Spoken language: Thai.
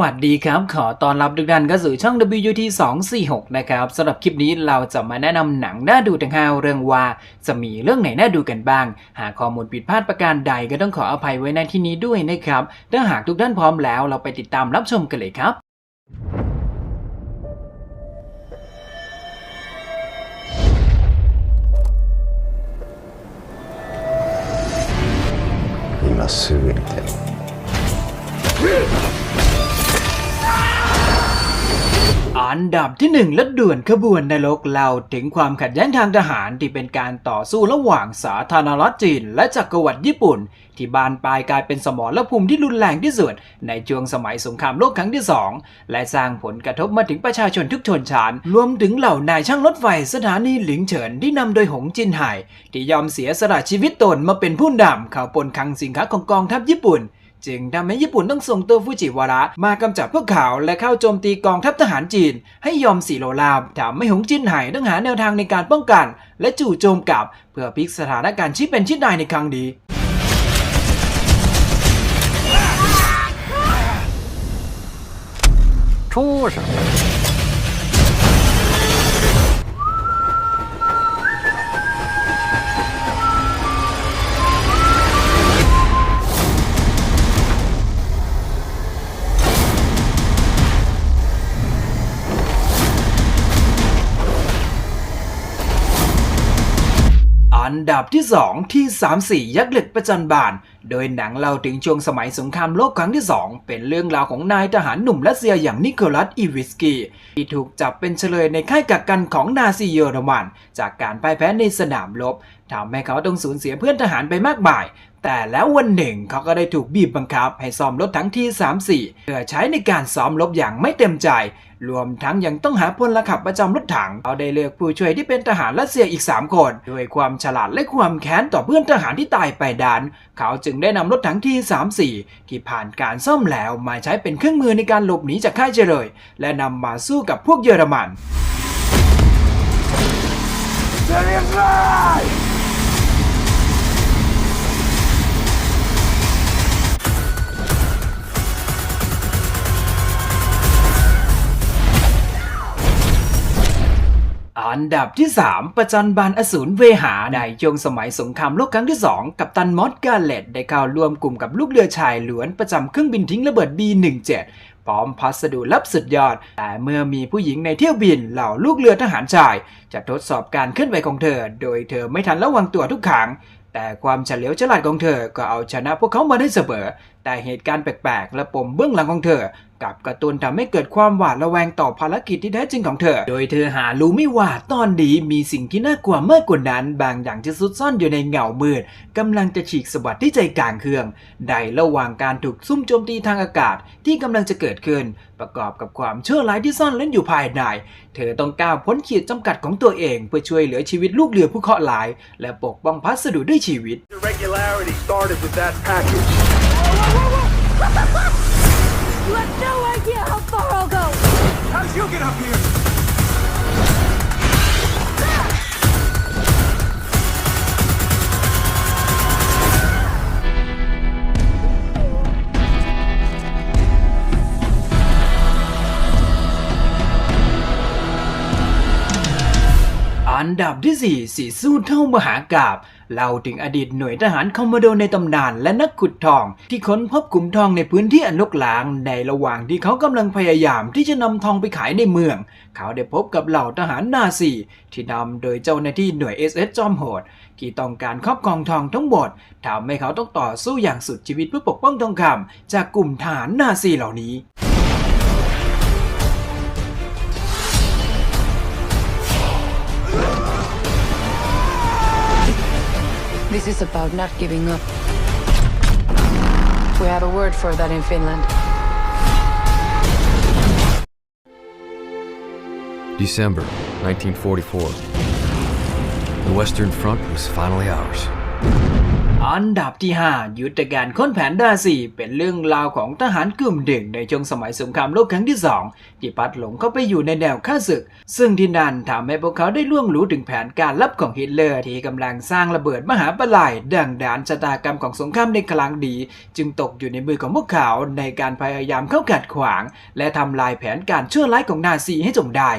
วัสดีครับ ขอต้อนรับทุกท่านเข้าสู่ช่อง WT 246นะครับสำหรับคลิปนี้เราจะมาแนะนำหนังน่าดูทั้งห้าเรื่องว่า จะมีเรื่องไหนน่าดูกันบ้าง หากข้อมูลผิดพลาดประการใดก็ต้องขออภัยไว้ในที่นี้ด้วยนะครับถ้าหากทุกท่านพร้อมแล้วเราไปติดตามรับชมกันเลยครับ 今すぐにでも อันดับที่หนึ่งและด่วนขบวนนรกเล่าถึงความขัดแย้งทางทหารที่เป็นการต่อสู้ระหว่างสาธารณรัฐจีน และจักรวรรดิญี่ปุ่น ที่บานปลายกลายเป็นสมรภูมิที่รุนแรงที่สุด ในช่วงสมัยสงครามโลกครั้งที่สองและสร้างผลกระทบมาถึงประชาชนทุกชนชั้นรวมถึงเหล่านายช่างรถไฟสถานีหลิงเฉินที่นำโดยหงจินไห่ที่ยอมเสียสละชีวิตตนมาเป็นผู้นำเข้าปนคลังสินค้าของกองทัพญี่ปุ่น จึงทำให้ญี่ปุ่นต้องส่งตัวฟูจิวาระมากำจัดพวกเขาและเข้าโจมตีกองทัพทหารจีน ให้ยอมสีโลลาบทำให้หงจินไห่ต้องหาแนวทางในการป้องกัน และจู่โจมกลับ เพื่อพลิกสถานการณ์ชี้เป็นชี้ตายในครั้งนี้出什么！ อันดับที่ 2 ที่ 3 4 ยักษ์เหล็กประจันบาน โดยหนังเล่าถึงช่วงสมัยสงครามโลกครั้งที่ 2 เป็นเรื่องราวของนายทหารหนุ่มรัสเซียอย่างนิโคลัส อีวิสกี้ที่ถูกจับเป็นเฉลยในค่ายกักกันของนาซีเยอรมัน จากการพ่ายแพ้ในสนามรบทำให้เขาต้องสูญเสียเพื่อนทหารไปมากมาย แต่แล้ววันหนึ่งเขาก็ได้ถูกบีบบังคับ ให้ซ้อมรถทั้งที่ 3-4 เพื่อใช้ในการซ้อมรบอย่างไม่เต็มใจ รวมทั้งยังต้องหาพลขับประจำรถถัง เขาได้เลือกผู้ช่วยที่เป็นทหารรัสเซียอีก 3 คน ด้วยความฉลาดและความแค้นต่อเพื่อนทหารที่ตายไปดานเขาจึงได้นำรถถังที่3-4ที่ผ่านการซ่อมแล้วมาใช้เป็นเครื่องมือในการหลบหนีจากค่ายเจเลยและนำมาสู้กับพวกเยอรมัน อันดับที่ 3 ประจันบานอสูรเวหาในช่วงสมัยสงครามโลกครั้งที่ 2 กับตันมอสกาเลตได้เข้าร่วมกลุ่มกับลูกเรือชายหลวนประจำเครื่องบินทิ้งระเบิด B17 พร้อมพัสดุลับสุดยอด แต่เมื่อมีผู้หญิงในเที่ยวบินเหล่าลูกเรือทหารชาย จะทดสอบการเคลื่อนไหวของเธอ โดยเธอไม่ทันระวังตัวทุกครั้งแต่ความเฉลียวฉลาดของเธอก็เอาชนะพวกเขามาได้เสมอ แต่เหตุการณ์แปลกๆ และปมเบื้องหลังของเธอ กับกระตุ้นทำให้เกิดความหวาดระแวงต่อภารกิจที่แท้จริงของเธอ โดยเธอหารู้ไม่ว่าตอนนี้มีสิ่งที่น่ากลัวมากกว่านั้น บางอย่างที่ซุกซ่อนอยู่ในเงามืดกำลังจะฉีกสะบัดที่ใจกลางเครื่องในระหว่างการถูกซุ่มโจมตีทางอากาศที่กำลังจะเกิดขึ้น ประกอบกับความเชื่อร้ายที่ซ่อนเล่นอยู่ภายใน เธอต้องก้าวพ้นขีดจำกัดของตัวเอง เพื่อช่วยเหลือชีวิตลูกเรือผู้เคราะห์ร้าย และปกป้องพัสดุด้วยชีวิต Irregularity started with that package. You have no idea how far I'll go! How did you get up here? นดับที่ 4 สีสู้เท่ามหากาบเล่าถึงอดีตหน่วยทหารคอมโมโดในตำนานและนักขุดทอง ที่ค้นพบกลุ่มทองในพื้นที่อนลกลาง ในระหว่างที่เขากำลังพยายามที่จะนำทองไปขายในเมือง เขาได้พบกับเหล่าทหารนาซีที่นำโดยเจ้าหน้าที่หน่วย SS จอมโหด ที่ต้องการครอบครองทองทั้งหมดทำให้เขาต้องต่อสู้อย่างสุดชีวิตเพื่อปกป้องทองคำจากกลุ่มทหารนาซีเหล่านี้ This is about not giving up. We have a word for that in Finland. December 1944. The Western Front was finally ours. อันดับที่ 5 ยุทธการค้นแผนดาซีเป็นเรื่องราวของทหารกลุ่มหนึ่งในช่วงสมัยสงครามโลกครั้งที่ 2 ที่พัดหลงเข้าไปอยู่ในแนวข้าศึก ซึ่งที่นั่นทำให้พวกเขาได้ล่วงรู้ถึงแผนการลับของฮิตเลอร์ที่กำลังสร้างระเบิดมหาปลายดังดานชะตากรรมของสงครามในครั้งดี จึงตกอยู่ในมือของพวกเขาในการพยายามเข้าขัดขวาง และทำลายแผนการชั่วร้ายของนาซีให้จงได้